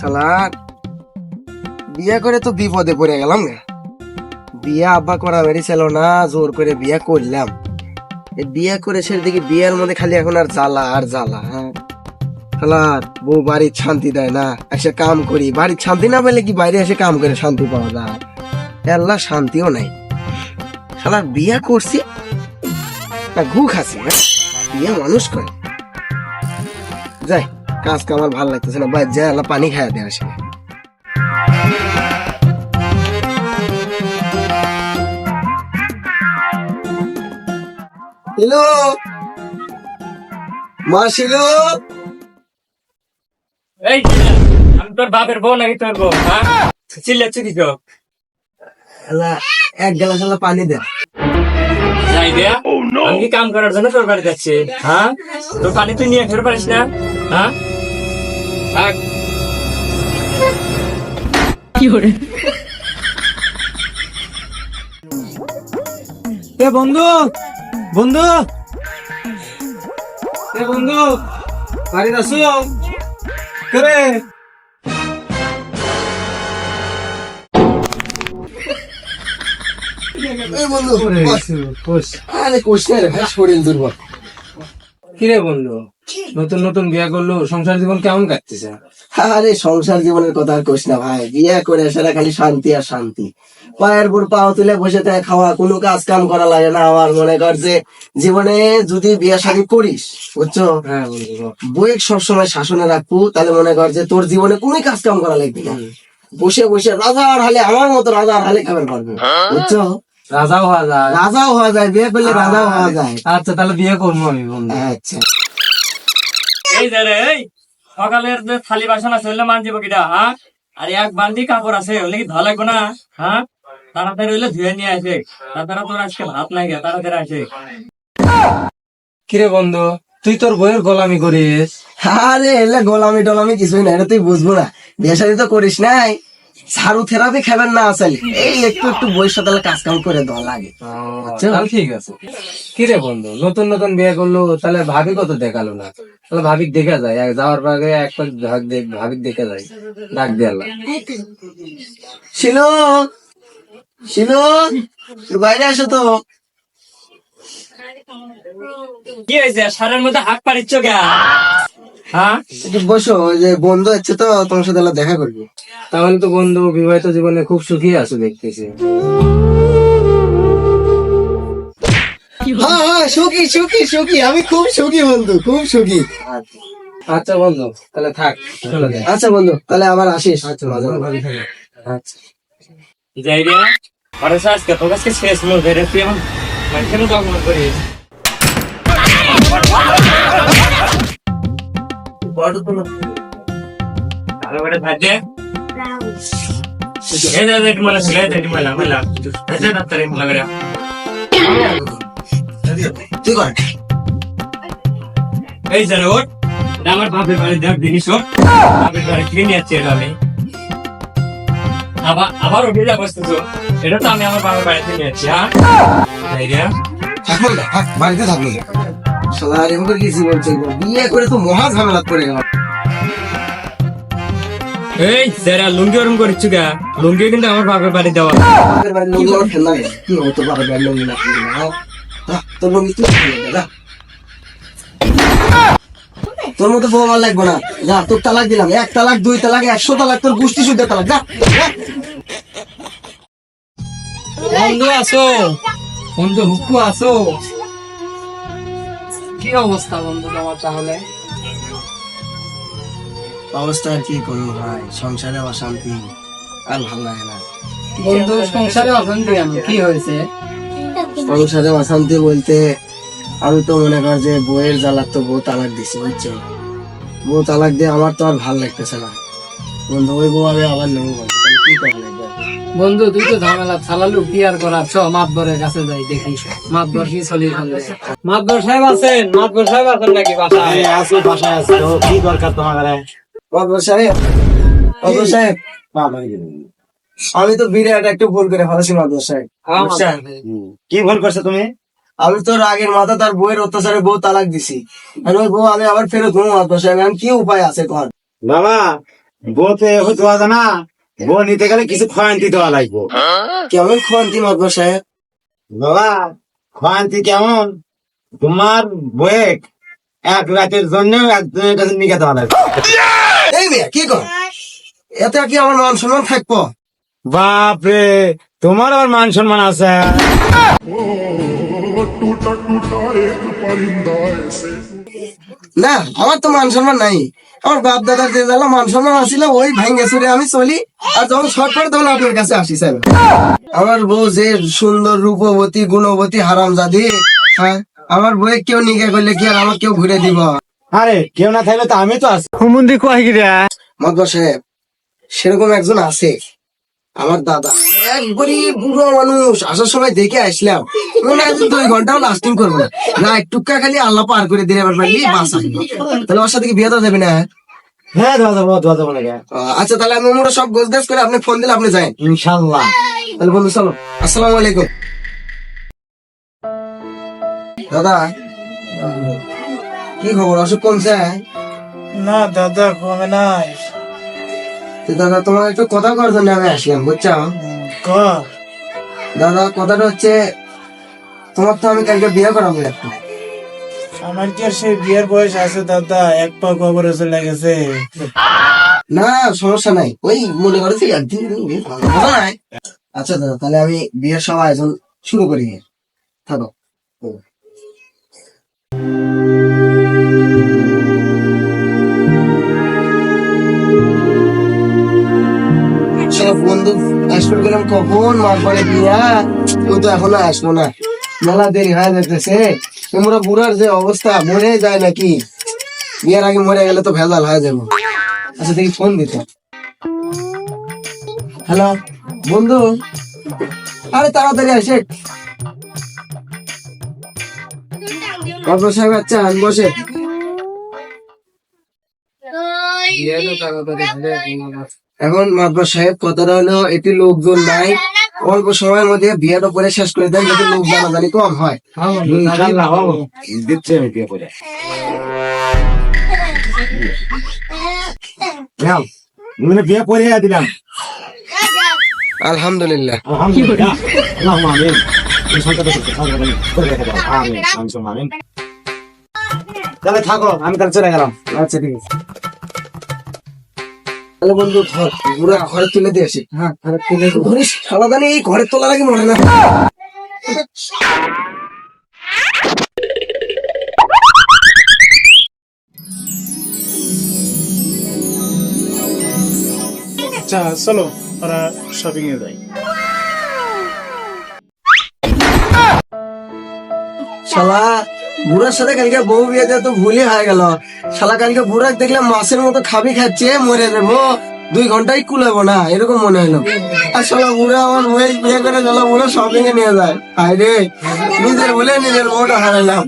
শালার বিয়ে করে তো বিপদে পড়ে গেলাম বিয়ে আব্বা করা মেরেছিল না, জোর করে বিয়ে করলাম। বিয়ে করে সে দেখি বিয়ের মধ্যে খালি এখন আর জ্বালা আর জ্বালা হ্যাঁ। শালার বউ বাড়ির শান্তি দেয় না, এসে কাম করি। বাড়ির শান্তি না পেলে কি বাইরে এসে কাম করে শান্তি পাওয়া যায়? আল্লাহ শান্তিও নাই। শালার বিয়ে করছি না ঘু খাসি হ্যাঁ? বিয়ে মানুষ করে। যাই। কাজ কামার ভালো লাগতেছে না। যায় আল্লাহ পানি খাইয়া দেয় আসে হ্যালো মা শিলু এই আমি তোর বাপের বউ নাকি তোর বউ হ্যাঁ? চিল্লাচ্ছি কি আল্লাহ এক গ্লাস আল্লাহ পানি দে যাই দেয়া আমি কি কাম করার জন্য তোর বাড়ি যাচ্ছি হ্যাঁ? তোর পানি তুই নিয়ে ফের পারিস না হ্যাঁ? থাক। এ বন্ধু বন্ধু। এ বন্ধু বাড়িতে আসো করে? বন্ধু। আরে কোশ না রে? ভাই শরীর দুর্বল। কিরে বন্ধু? নতুন নতুন বিয়ে করল সংসার জীবন কেমন কাটতেছে? আরে সংসার জীবনের কথা আর কোশ না ভাই। বিয়ে করে সেটা খালি শান্তি আর শান্তি। পায়ের উপর পাও তুলে বসে থাকে খাওয়া কোনো কাজ কাম করা লাগে না। আমার মনে কর যে জীবনে যদি বিয়ে শাদী করিস বুঝছ? হ্যাঁ। বইয়ের সবসময় শাসনে রাখব তাহলে মনে কর যে তোর জীবনে কোনো কাজ কাম করা লাগবে না। বসে বসে রাজা রাজার হালে আমার মতো রাজার হালে খাবার পারবে বুঝছ? রাজাও হওয়া যায়। রাজাও হওয়া যায় বিয়ে করলে রাজাও হওয়া যায়। আচ্ছা তাহলে বিয়ে করব আমি বন্ধু। আচ্ছা। এই যে রে সকালের যে থালি বাসন আছে, হইলে মানজিব কিটা হ্যাঁ আর এক বালতি কাপড় আছে ওগুলো কি ধোয়া না? হ্যাঁ তাড়াতাড়ি হইলে ধুয়ে নিয়ে আসে। তাছাড়া তোর আজকে ভাত নাই গে, তাড়াতাড়ি আসে। কিরে বন্ধু, তুই তোর বইয়ের গোলামি করিস? আরে, এলে গোলামি টোলামি কিছুই না এটা তুই বুঝব না। বিয়ে তো করিস নাই? সারু থেরাপি খাবেন না আসলে এই একটু একটু বইয়ের তাহলে কাজ কাম করে দেওয়া লাগে। আচ্ছা। তাহলে ঠিক আছে। কিরে বন্ধু নতুন নতুন বিয়ে করল তাহলে ভাবি কত দেখাল না? তাহলে ভাবি দেখা যায় এক যাওয়ার আগে এক ভাগ দেখ ভাবি দেখা যায় ডাক দিয়ে শিলো! শিলো! বাইরে আসো তো। কি হয়েছে? সারের মধ্যে হাত পারিচ্ছ গা হ্যাঁ? একটু বসো ওই যে বন্ধু হচ্ছে তো তোমার সাথে দেখা করবি। তাহলে তো বন্ধু বিবাহিত জীবনে খুব সুখী আছো দেখতেছি। হ্যাঁ হ্যাঁ সুখী সুখী সুখী। আমি খুব সুখী বন্ধু খুব সুখী। আচ্ছা বন্ধু তাহলে থাক আচ্ছা বন্ধু তাহলে আবার আসিস। আচ্ছা। আচ্ছা। যাই রে আরে আজকে তোর কাছে শেষ মুখ ধরে তুই এখন মানুষের দখল করিস ভালো আমার বাপের বাড়ি দেখ জিনিস বাড়ি কিনে যাচ্ছি, এটা আমি। আবার আবার উঠে যা বসতেছো এটা তো আমি আমার বাবার বাড়িতে নিয়ে যাচ্ছি হ্যাঁ? বাড়িতে থাকব বিয়ে করে তো মহা ঝামেলা পড়ে গেল এই যারা লুঙ্গি ওরম গা লুঙ্গি কিন্তু আমার বাপের বাড়ি দেওয়া। বাপের লোক আমার খেলা কি হতো বাপের বাড়ির লোক না না তোর লঙ্গি তুই তোর মতো বউ আমার লাগবে না। যা তোর তালাক দিলাম। এক তালাক দুই তালাক একশো তালাক তোর গোষ্ঠী শুদ্ধ তালাক যা যা। বন্ধু আসো। বন্ধু হুকু আসো। কি অবস্থা বন্ধু তোমার তাহলে? অবস্থা আর কি করব ভাই? সংসারে অশান্তি আর ভালো লাগে না। বন্ধু সংসারে অশান্তি কেন? কি হয়েছে? সংসারে অশান্তি বলতে আমি তো মনে কর যে বইয়ের জ্বালার তো বউ তালাক দিছি বুঝছ? বউ তালাক দিয়ে আমার তো আর ভালো লাগতেছে না। বন্ধু ওই বউ আমি আবার নেব বলছি তাহলে কি করা লাগবে বন্ধু তুই তো ঝামেলা ছালালু কি আর করার চ মাতবরের কাছে যাই দেখি। মাতবর কি চলি মাতবর সাহেব আছেন? মাতবর সাহেব আছেন নাকি বাসায়? আছি বাসায় আছি। তো কি দরকার তোমার ঘরে? মাদবর সাহেব? মাদবর সাহেব? আমি তো বিরাট একটু ভুল করে ফেলেছি মাদবর সাহেব। হ্যাঁ, কি ভুল করছ তুমি? আমি তো রাগের মাথা তার বউয়ের অত্যাচারে বউ তালাক দিছি। আর ওই বউ আমি আবার ফেরত হব মাদবর সাহেব। এখন কি উপায় আছে কর বাবা বউতে হইতে না বউ নিতে গেলে কিছু খয়ান্তি দেওয়া লাগবো। কেমন খোয়ান্তি মাদবর সাহেব বাবা খয়ান্তি কেমন? তোমার বয়ে এক রাতের জন্য একজনের কাছে নিয়ে দেওয়া লাগবে এই মেয়ে কি কর? এতে কি আমার মান সম্মান থাকব? বাপরে তোমার আবার মান সম্মান আছে। না আমার তো মান সম্মান নাই। আমার বাপ দাদার যে জ্বালা মান সম্মান আসছিল ওই ভাঙ্গে চুরে আমি চলি। আর যখন শর্ট পড়ে তখন আপনার কাছে আসি স্যার। আমার বউ যে সুন্দর রূপবতী গুণবতী হারাম জাদি হ্যাঁ আমার বউয়ে কেউ নিকে করলে কি আর আমার কেউ ঘুরে দিব? আরে কেউ না থাকলে তো আমি তো আছি। মদবা সাহেব সেরকম একজন আছে। আমার দাদা। একবারই বুড়ো মানুষ আসার সময় দেখে আসলাম। মনে হয় দুই ঘন্টাও লাস্টিং করব না। না একটুকা খালি আল্লাহ পার করে দিলে পারলি বাস তাহলে ওর সাথে কি বিয়ে দেওয়া যাবে না? হ্যাঁ দেওয়া যাব দেওয়া যাব নাকি আচ্ছা তাহলে আমি মোটা সব গোছ গাছ করে আপনি ফোন দিলে আপনি যাই ইনশাল্লাহ। তাহলে বন্ধু চলো। আসসালামু আলাইকুম। দাদা কি খবর? অসুখ কমছে? না দাদা কমে নাই। দাদা তোমার একটু কথা করার জন্য আমি আসলাম বুঝছ? দাদা কথাটা হচ্ছে তোমার তো আমি কালকে বিয়ে করাবো একটা। আমার কি আর সেই বিয়ের বয়স আছে দাদা? এক পা কবরে চলে গেছে না সমস্যা নাই। ওই মনে করেছি একদিন বিয়ে নাই আচ্ছা দাদা তাহলে আমি বিয়ের সব আয়োজন শুরু করি। থাকো। চলো বন্ধু, আসবে গেলাম কখন? পরে বিয়া। ও তো এখনও আসব না। মেলা দেরি হয়ে যেতেছে তোমরা বুড়ার যে অবস্থা, মরে যায় নাকি? বিয়ের আগে মরে গেলে তো ভেজাল হয়ে যাব। আচ্ছা দেখি ফোন দিত। হ্যালো বন্ধু? আরে, তাড়াতাড়ি আসে। সাহেব আচ্ছা বসে। এখন মাদবর সাহেব কথাটা হলো এটি লোকজন নাই। অল্প সময়ের মধ্যে বিয়েটা করে শেষ করে দেন যাতে লোক জানাজানি কম হয়। দিচ্ছে আমি বিয়ে করে। মানে বিয়ে করে দিলাম। আলহামদুলিল্লাহ। তাহলে থাকো আমি তাহলে চলে গেলাম। আচ্ছা ঠিক আছে। তাহলে বন্ধু ধর পুরো ঘরে তুলে দিয়ে আসি। হ্যাঁ ঘরে তুলে ধরিস সারাদানি এই ঘরে তোলার আগে মরে না? আচ্ছা চলো ওরা শপিং এ যাই। শালা বুড়ার সাথে কালকে বউ বিয়ে তো ভুলই হয়ে গেল। শালা কালকে বুড়াক দেখলাম মাছের মতো খাবি খাচ্ছে, মরে যাব। দুই ঘন্টাই কুলাবো না, এরকম মনে হলো। আর শালা বুড়া আমার বউয়ের বিয়ে করে শালা বুড়া শপিং এ নিয়ে যায়। হায় রে, নিজের বলে নিজের বউটা হারালাম।